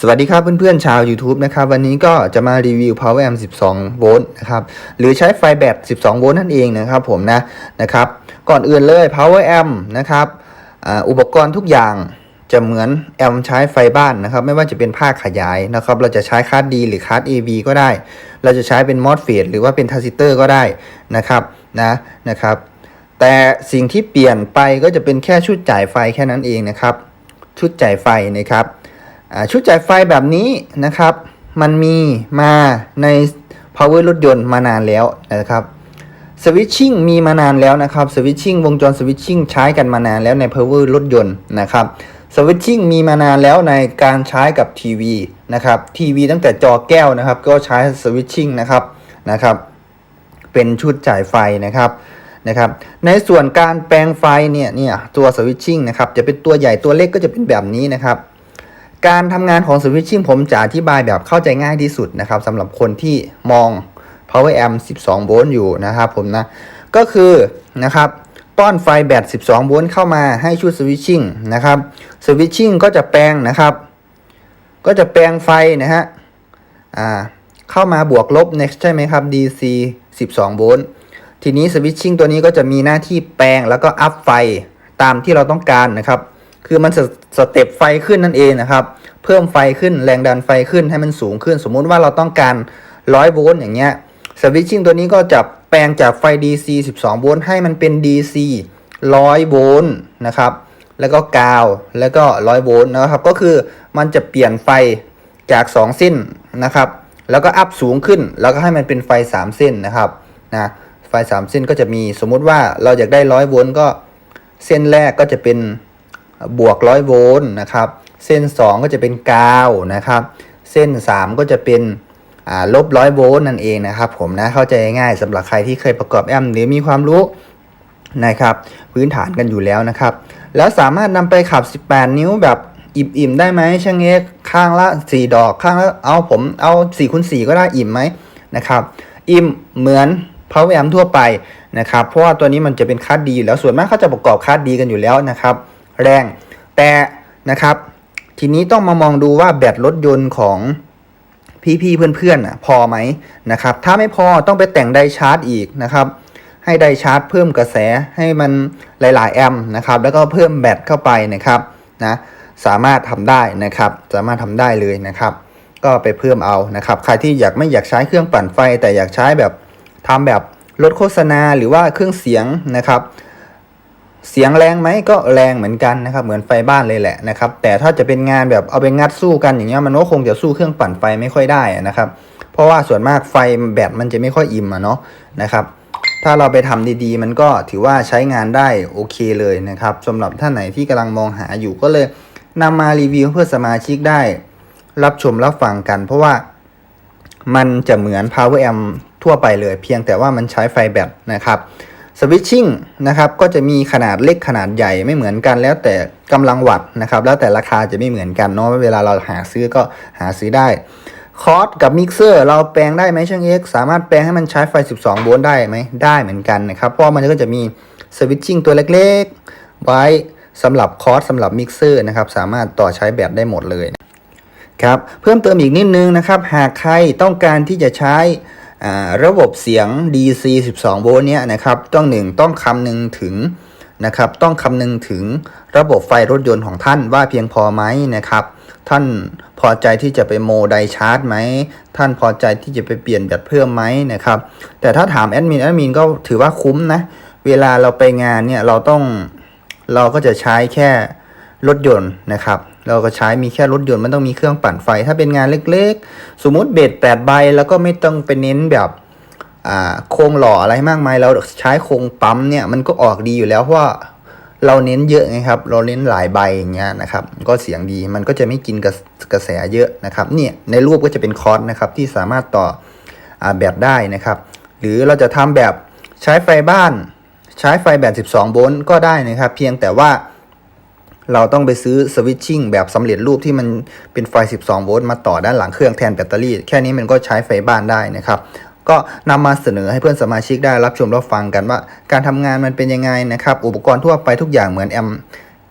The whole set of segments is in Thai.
สวัสดีครับเพื่อนๆชาว YouTube นะครับวันนี้ก็จะมารีวิว Power Amp 12 โวลต์นะครับหรือใช้ไฟแบต12 โวลต์นั่นเองนะครับผมนะนะครับก่อนอื่นเลย Power Amp นะครับอ,อุปกรณ์ทุกอย่างจะเหมือนแอมใช้ไฟบ้านนะครับไม่ว่าจะเป็นภาคขยายนะครับเราจะใช้คาร์ดดีหรือคาร์ด AB ก็ได้ เราจะใช้เป็น MOSFET หรือว่าเป็นทรานซิสเตอร์ก็ได้นะครับนะนะครับแต่สิ่งที่เปลี่ยนไปก็จะเป็นแค่ชุดจ่ายไฟแค่นั้นเองนะครับชุดจ่ายไฟนะครับ ชุดจ่ายไฟแบบนี้นะครับ มันมีมาใน power รถยนต์มานานแล้วนะครับสวิตชิ่งมีมานานแล้วนะครับสวิตชิ่งวงจรสวิตชิ่งใช้กันมานานแล้วใน power รถยนต์นะครับสวิตชิ่งมีมานานแล้วในการใช้กับทีวีนะครับทีวีตั้งแต่จอแก้วนะครับ ก็ใช้สวิตชิ่งนะครับนะครับ เป็นชุดจ่ายไฟนะครับนะครับ ในส่วนการแปลงไฟเนี่ยเนี่ยตัวสวิตชิ่งนะครับจะเป็นตัวใหญ่ตัวเล็กก็จะเป็นแบบนี้นะครับ การทำงานของสวิตชิ่งผมจะอธิบายแบบเข้าใจง่ายที่สุดนะครับสำหรับคนที่มอง power amp 12 โวลต์อยู่นะครับผมนะ ก็คือนะครับป้อนไฟแบต 12 โวลต์เข้ามาให้ชุดสวิตชิ่งนะครับสวิตชิ่งก็จะแปลงนะครับ ก็จะแปลงไฟนะฮะอ่าเข้ามาบวกลบ next ใช่ไหมครับ DC 12 โวลต์ทีนี้สวิตชิ่งตัวนี้ก็จะมีหน้าที่แปลงแล้วก็อัพไฟตามที่เราต้องการนะครับ คือมันสสเต็ปไฟขึ้นนั่นเองนะครับ เพิ่มไฟขึ้นแรงดันไฟขึ้นให้มันสูงขึ้น สมมุติว่าเราต้องการ 100 โวลต์อย่างเงี้ยสวิตชิ่งตัวนี้ก็จะแปลงจากไฟ DC 12 โวลต์ให้มันเป็น DC 100 โวลต์นะครับ แล้วก็กาว แล้วก็ 100 โวลต์นะครับ ก็คือมันจะเปลี่ยนไฟจาก 2 เส้นนะครับ แล้วก็อัพสูงขึ้น แล้วก็ให้มันเป็นไฟ 3 เส้นนะครับ นะ ไฟ 3 เส้นก็จะมี สมมุติว่าเราอยากได้ 100 โวลต์ก็ เส้นแรกก็จะเป็น บวก100โวลต์นะครับเส้น 2 ก็จะเป็นกาวนะครับ เส้น 3 ก็จะเป็นลบร้อยโวลต์นั่นเองนะครับ ผมนะเข้าใจง่ายสำหรับใครที่เคยประกอบแอมหรือมีความรู้นะครับ พื้นฐานกันอยู่แล้วนะครับ แล้วสามารถนำไปขับ 18 นิ้วแบบอิ่มๆได้ไหมช่างเอกข้างละ 4 ดอกข้างละเอาผมเอา4คูณ4ก็ได้อิ่มไหมนะครับ อิ่มเหมือน power amp ทั่วไปนะครับ เพราะว่าตัวนี้มันจะเป็นคาดดีอยู่แล้วส่วนมากเขาจะประกอบคาร์ดดีกันอยู่แล้วนะครับ แรง แต่นะครับ ทีนี้ต้องมามองดูว่าแบตรถยนต์ของพี่ๆเพื่อนๆพอไหมนะครับ ถ้าไม่พอต้องไปแต่งไดชาร์จอีกนะครับให้ไดชาร์จเพิ่มกระแสให้มันหลาย ๆ แอมป์นะครับ แล้วก็เพิ่มแบตเข้าไปนะครับนะสามารถทำได้นะครับ สามารถทำได้เลยนะครับ ก็ไปเพิ่มเอานะครับ ใครที่อยากไม่อยากใช้เครื่องปั่นไฟ แต่อยากใช้แบบทำแบบลดโฆษณาหรือว่าเครื่องเสียงนะครับ เสียงแรงไหมก็แรงเหมือนกันนะครับ เหมือนไฟบ้านเลยแหละนะครับ แต่ถ้าจะเป็นงานแบบเอาไปงัดสู้กันอย่างเงี้ยมันก็คงจะสู้เครื่องปั่นไฟไม่ค่อยได้นะครับ เพราะว่าส่วนมากไฟแบตมันจะไม่ค่อยอิ่มอะเนาะนะครับ ถ้าเราไปทำดีๆ มันก็ถือว่าใช้งานได้โอเคเลยนะครับสำหรับท่านไหนที่กำลังมองหาอยู่ก็เลยนำมารีวิวเพื่อสมาชิกได้ รับชมรับฟังกัน เพราะว่ามันจะเหมือน power amp ทั่วไปเลย เพียงแต่ว่ามันใช้ไฟแบตนะครับ สวิตชิ่งนะครับก็จะมีขนาดเล็กขนาดใหญ่ไม่เหมือนกันแล้วแต่กำลังวัตต์นะครับแล้วแต่ราคาจะไม่เหมือนกันเนาะเวลาเราหาซื้อก็หาซื้อได้คอร์สกับมิกเซอร์เราแปลงได้ไหมช่างเอ็กสามารถแปลงให้มันใช้ไฟ 12 โวลต์ได้ไหมได้เหมือนกันนะครับ เพราะมันก็จะมีสวิตชิ่งตัวเล็กๆ ไว้สำหรับคอร์สสำหรับมิกเซอร์นะครับสามารถต่อใช้แบตได้หมดเลยครับเพิ่มเติมอีกนิดนึงนะครับ หากใครต้องการที่จะใช้ ระบบเสียง DC 12 โวลต์เนี้ยนะครับต้องหนึ่งต้องคำนึงถึงนะครับต้องคำนึงถึงระบบไฟรถยนต์ของท่านว่าเพียงพอไหมนะครับ ท่านพอใจที่จะไปโมไดชาร์จไหม ท่านพอใจที่จะไปเปลี่ยนแบตเพิ่มไหมนะครับ แต่ถ้าถามแอดมินแอดมินก็ถือว่าคุ้มนะ เวลาเราไปงานเนี่ยเราต้องเราก็จะใช้แค่รถยนต์นะครับ เราก็ใช้มีแค่รถยนต์มันต้องมีเครื่องปั่นไฟ ถ้าเป็นงานเล็กๆ สมมุติเบส8ใบแล้วก็ไม่ต้องไปเน้นแบบโครงหล่ออะไรมากมาย เราใช้โครงปั๊มเนี่ยมันก็ออกดีอยู่แล้วเพราะว่าเราเน้นเยอะไงครับ เราเน้นหลายใบอย่างเงี้ยนะครับ ก็เสียงดีมันก็จะไม่กินกระกระแสเยอะนะครับ เนี่ยในรูปก็จะเป็นคอร์สนะครับที่สามารถต่ออแบตได้นะครับ หรือเราจะทำแบบใช้ไฟบ้าน ใช้ไฟแบบ 12 โวลต์ก็ได้นะครับ เพียงแต่ว่า เราต้องไปซื้อสวิตชิ่งแบบสำเร็จรูปที่มันเป็นไฟ 12 โวลต์มาต่อด้านหลังเครื่องแทนแบตเตอรี่ แค่นี้มันก็ใช้ไฟบ้านได้นะครับ ก็นำมาเสนอให้เพื่อนสมาชิกได้รับชมรับฟังกันว่า การทำงานมันเป็นยังไงนะครับ อุปกรณ์ทั่วไปทุกอย่างเหมือนแอม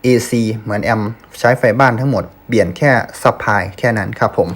AC เหมือนแอมใช้ไฟบ้านทั้งหมดเปลี่ยนแค่ซัพพลายแค่นั้นครับผม